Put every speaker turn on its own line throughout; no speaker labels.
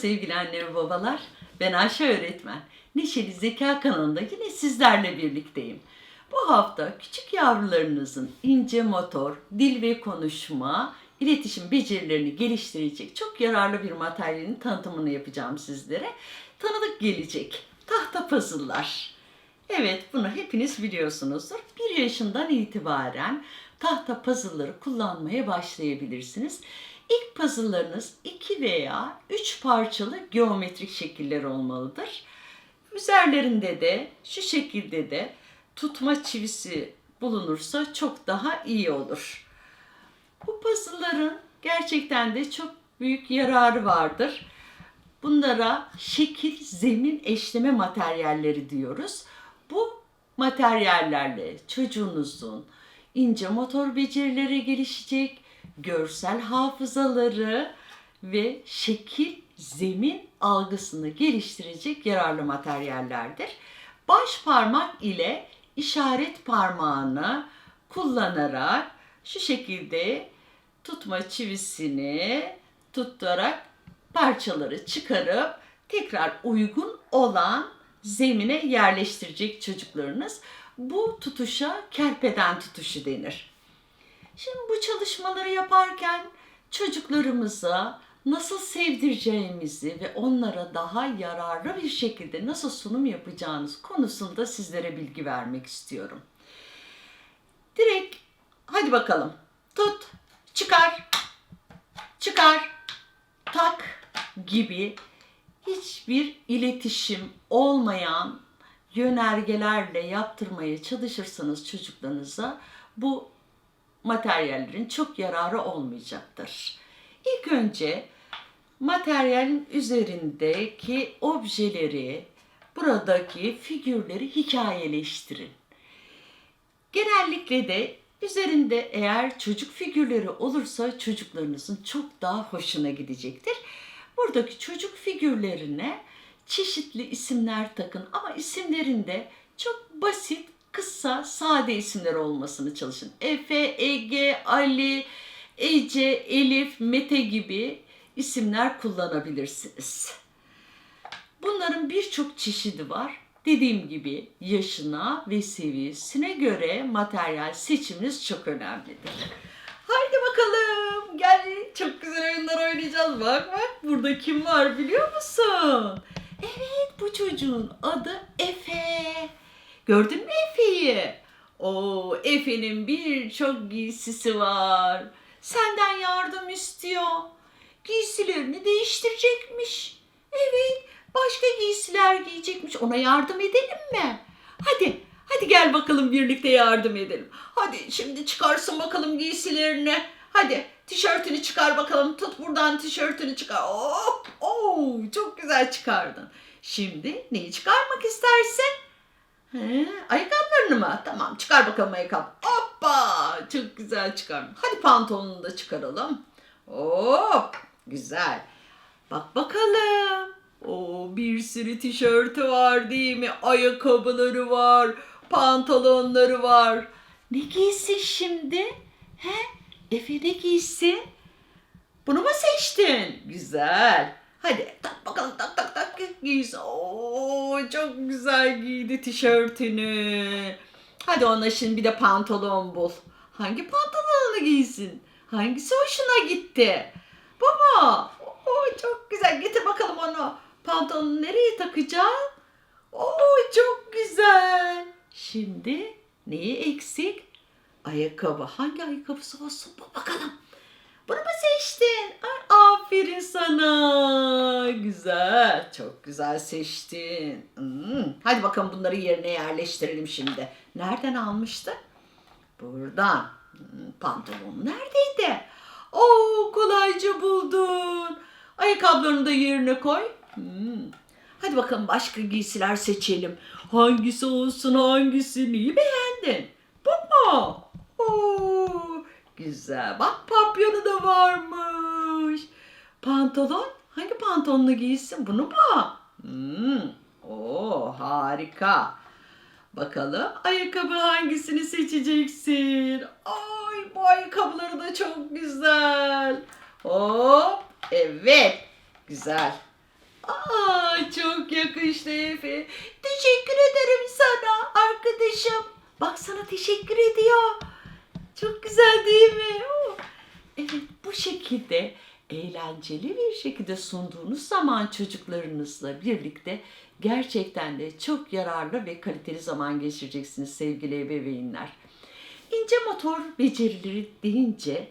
sevgili anne ve babalar. Ben Ayşe öğretmen. Neşeli Zeka kanalında yine sizlerle birlikteyim. Bu hafta küçük yavrularınızın ince motor, dil ve konuşma, iletişim becerilerini geliştirecek çok yararlı bir materyalin tanıtımını yapacağım sizlere. Tanıdık gelecek. Tahta puzzle'lar. Evet, bunu hepiniz biliyorsunuzdur. Bir yaşından itibaren tahta puzzle'ları kullanmaya başlayabilirsiniz. İlk puzzle'larınız iki veya üç parçalı geometrik şekiller olmalıdır. Üzerlerinde de şu şekilde de tutma çivisi bulunursa çok daha iyi olur. Bu puzzle'ların gerçekten de çok büyük yararı vardır. Bunlara şekil, zemin, eşleme materyalleri diyoruz. Bu materyallerle çocuğunuzun ince motor becerileri gelişecek, görsel hafızaları ve şekil, zemin algısını geliştirecek yararlı materyallerdir. Baş parmak ile işaret parmağını kullanarak şu şekilde tutma çivisini tutturarak parçaları çıkarıp tekrar uygun olan zemine yerleştirecek çocuklarınız. Bu tutuşa kerpeden tutuşu denir. Şimdi bu çalışmaları yaparken çocuklarımıza nasıl sevdireceğimizi ve onlara daha yararlı bir şekilde nasıl sunum yapacağınız konusunda sizlere bilgi vermek istiyorum. Direkt hadi bakalım tut, çıkar, çıkar, tak gibi hiçbir iletişim olmayan yönergelerle yaptırmaya çalışırsanız çocuklarınıza bu materyallerin çok yararı olmayacaktır. İlk önce materyalin üzerindeki objeleri, buradaki figürleri hikayeleştirin. Genellikle de üzerinde eğer çocuk figürleri olursa çocuklarınızın çok daha hoşuna gidecektir. Buradaki çocuk figürlerine çeşitli isimler takın ama isimlerinde çok basit, kısa, sade isimler olmasını çalışın. Efe, Ege, Ali, Ece, Elif, Mete gibi isimler kullanabilirsiniz. Bunların birçok çeşidi var. Dediğim gibi yaşına ve seviyesine göre materyal seçiminiz çok önemlidir. Haydi bakalım gel çok güzel oyunlar oynayacağız. Bak bak burada kim var biliyor musun? Evet bu çocuğun adı Efe. Gördün mü Efe'yi? O Efe'nin birçok giysisi var. Senden yardım istiyor. Giysilerini değiştirecekmiş. Evet, başka giysiler giyecekmiş. Ona yardım edelim mi? Hadi, hadi gel bakalım birlikte yardım edelim. Hadi şimdi çıkarsın bakalım giysilerini. Hadi tişörtünü çıkar bakalım. Tut buradan tişörtünü çıkar. Hop, oo, çok güzel çıkardın. Şimdi neyi çıkarmak istersin? He, ayakkabılarını mı? Tamam çıkar bakalım ayakkabı. Hoppa! Çok güzel çıkardın. Hadi pantolonunu da çıkaralım. Hop! Güzel. Bak bakalım. O bir sürü tişörtü var değil mi? Ayakkabıları var, pantolonları var. Ne giysin şimdi? He? Efe ne giysin? Bunu mu seçtin? Güzel. Hadi tak bakalım tak giysin. Oo çok güzel giydi tişörtünü. Hadi ona şimdi bir de pantolon bul. Hangi pantolonunu giysin? Hangisi hoşuna gitti? Baba, oo çok güzel. Getir bakalım onu. Pantolonu nereye takacağım? Oo çok güzel. Şimdi neyi eksik? Ayakkabı. Hangi ayakkabısı olsun? Bak bakalım. Bunu mu seçtin? Aferin sana. Güzel. Çok güzel seçtin. Hmm. Hadi bakalım bunları yerine yerleştirelim şimdi. Nereden almıştı? Buradan. Hmm, Pantolon neredeydi? Oo kolayca buldun. Ayakkabılarını da yerine koy. Hmm. Hadi bakalım başka giysiler seçelim. Hangisi olsun hangisi? Neyi beğendin? Bu mu? Oo, güzel. Bak papyonu da varmış. Pantolon? Hangi pantolonunu giysin? Bunu mu? Hmm. Oo, harika. Bakalım ayakkabı hangisini seçeceksin? Ay bu ayakkabıları da çok güzel. Hop. Evet. Güzel. Aa, çok yakıştı Efe. Teşekkür ederim sana arkadaşım. Bak sana teşekkür ediyor. Çok güzel değil mi? Evet bu şekilde eğlenceli bir şekilde sunduğunuz zaman çocuklarınızla birlikte gerçekten de çok yararlı ve kaliteli zaman geçireceksiniz sevgili ebeveynler. İnce motor becerileri deyince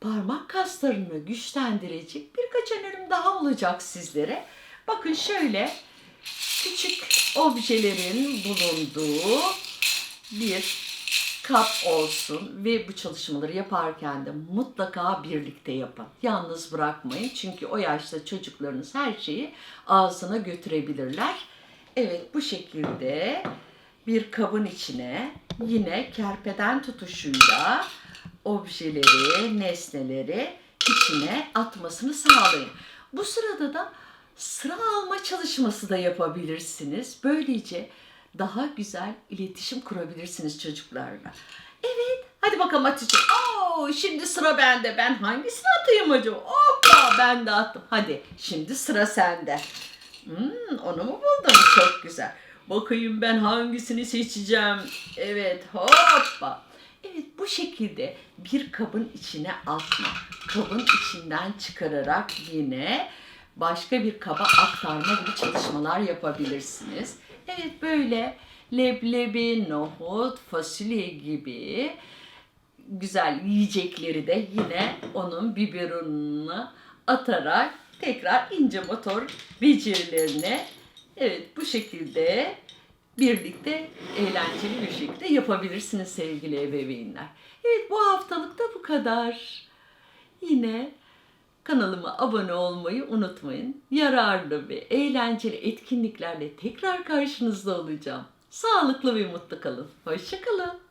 parmak kaslarını güçlendirecek birkaç önerim daha olacak sizlere. Bakın şöyle küçük objelerin bulunduğu bir kap olsun ve bu çalışmaları yaparken de mutlaka birlikte yapın. Yalnız bırakmayın çünkü o yaşta çocuklarınız her şeyi ağzına götürebilirler. Evet bu şekilde bir kabın içine yine kerpeden tutuşuyla objeleri, nesneleri içine atmasını sağlayın. Bu sırada da sıra alma çalışması da yapabilirsiniz. Böylece daha güzel iletişim kurabilirsiniz çocuklarla. Evet, hadi bakalım atacağım. Oo, şimdi sıra bende. Ben hangisini atayım acaba? Hoppa, ben de attım. Hadi, şimdi sıra sende. Hmm, onu mu buldun? Çok güzel. Bakayım ben hangisini seçeceğim. Evet, hoppa. Evet, bu şekilde bir kabın içine atma. Kabın içinden çıkararak yine başka bir kaba aktarma gibi çalışmalar yapabilirsiniz. Evet, böyle leblebi, nohut, fasulye gibi güzel yiyecekleri de yine onun biberonunu atarak tekrar ince motor becerilerini evet bu şekilde birlikte eğlenceli bir şekilde yapabilirsiniz sevgili ebeveynler. Evet bu haftalık da bu kadar. Yine kanalıma abone olmayı unutmayın. Yararlı ve eğlenceli etkinliklerle tekrar karşınızda olacağım. Sağlıklı ve mutlu kalın. Hoşçakalın.